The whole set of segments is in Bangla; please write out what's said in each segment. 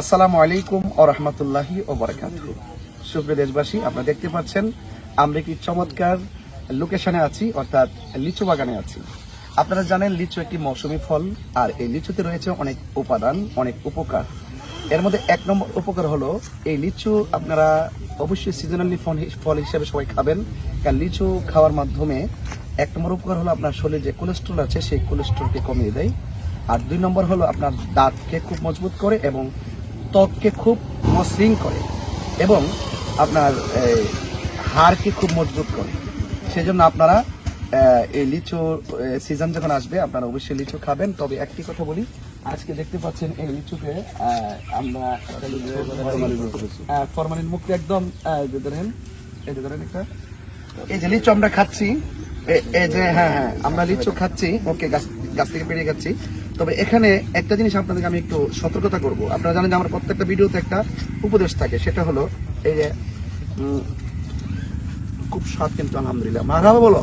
আসসালামু আলাইকুম ও রহমতুল্লাহি ও বরকাত সুপ্রিয় দেশবাসী, আপনারা দেখতে পাচ্ছেন, আমরা কি চমৎকার লোকেশনে আছি, অর্থাৎ লিচু বাগানে আছি। আপনারা জানেন, লিচু একটি মৌসুমী ফল, আর এই লিচুতে রয়েছে অনেক উপাদান, অনেক উপকার। এর মধ্যে এক নম্বর উপকার হলো, এই লিচু আপনারা অবশ্যই সিজনালি ফল ফল হিসেবে সবাই খাবেন, কারণ লিচু খাওয়ার মাধ্যমে এক নম্বর উপকার হলো আপনার শরীরে যে কোলেস্ট্রল আছে, সেই কোলেস্ট্রলকে কমিয়ে দেয়। আর দুই নম্বর হলো আপনার দাঁতকে খুব মজবুত করে এবং ত্বককে খুব মসৃণ করে এবং আপনার এই, হাড়কে খুব মজবুত করে। সেই জন্য আপনারা এই লিচু সিজন যখন আসবে আপনারা অবশ্যই লিচু খাবেন। তবে একটি কথা বলি আজকে দেখতে পাচ্ছেন এই লিচুকে আমরা ফরমালিন মুক্ত একদম এই যে ধরেন এই যে ধরেন একটা এই যে লিচু আমরা খাচ্ছি এই যে হ্যাঁ হ্যাঁ আমরা লিচু খাচ্ছি ওকে গাছ গাছ থেকে পেরিয়ে খাচ্ছি তবে এখানে একটা জিনিস আপনাদেরকে আমি একটু সতর্কতা করব। আপনারা জানেন যে আমার প্রত্যেকটা ভিডিওতে একটা উপদেশ থাকে সেটা হলো এই যে খুব স্বাদ কিন্তু আলহামদুলিল্লাহ। মারহাবা বলো?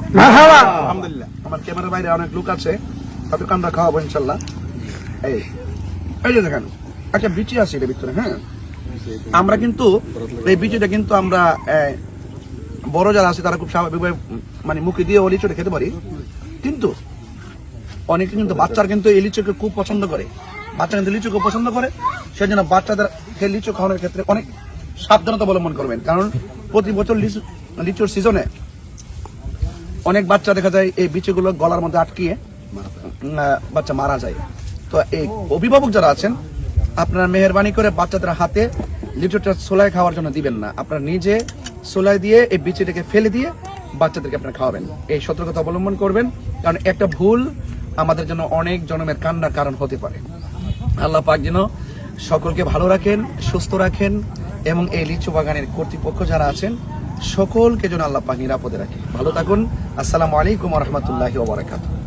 আলহামদুলিল্লাহ। আমার ক্যামেরার বাইরে অনেক লোক আছে তাদেরকে আমরা খাওয়াবো ইনশাল্লাহ। এই এই যে দেখেন একটা বিচি আছে এটা ভিতরে হ্যাঁ? আমরা কিন্তু এই বিচিটা কিন্তু আমরা বড় যারা আছে তারা খুব স্বাভাবিকভাবে মানে মুখে দিয়ে ওই লিচুটা খেতে পারি। কিন্তু অনেকে কিন্তু বাচ্চারা কিন্তু এই লিচুকে খুব পছন্দ করে। বাচ্চা কিন্তু লিচু খুব পছন্দ করে। সেই জন্য বাচ্চাদের এই লিচু খাওয়ানোর ক্ষেত্রে অনেক সাবধানতা অবলম্বন করবেন। কারণ প্রতি বছর লিচু, লিচুর সিজনে অনেক বাচ্চা দেখা যায় এই বিচিগুলো গলার মধ্যে আটকিয়ে বাচ্চা মারা যায়। তো এই অভিভাবক যারা আছেন, আপনারা মেহরবানি করে বাচ্চাদের হাতে লিচুটা সোলাই খাওয়ার জন্য দিবেন না। আপনারা নিজে সোলাই দিয়ে এই বিচিটাকে ফেলে দিয়ে বাচ্চাদেরকে আপনারা খাওয়াবেন। এই সতর্কতা অবলম্বন করবেন। কারণ একটা ভুল আমাদের জন্য অনেক জনমের কান্নার কারণ হতে পারে। আল্লাহ পাক যেন সকলকে ভালো রাখেন, সুস্থ রাখেন এবং এই লিচু বাগানের কর্তৃপক্ষ যারা আছেন, সকলকে যেন আল্লাহ পাক নিরাপদে রাখে। ভালো থাকুন। আসসালামু আলাইকুম রহমতুল্লাহি ওবরাকাতুহ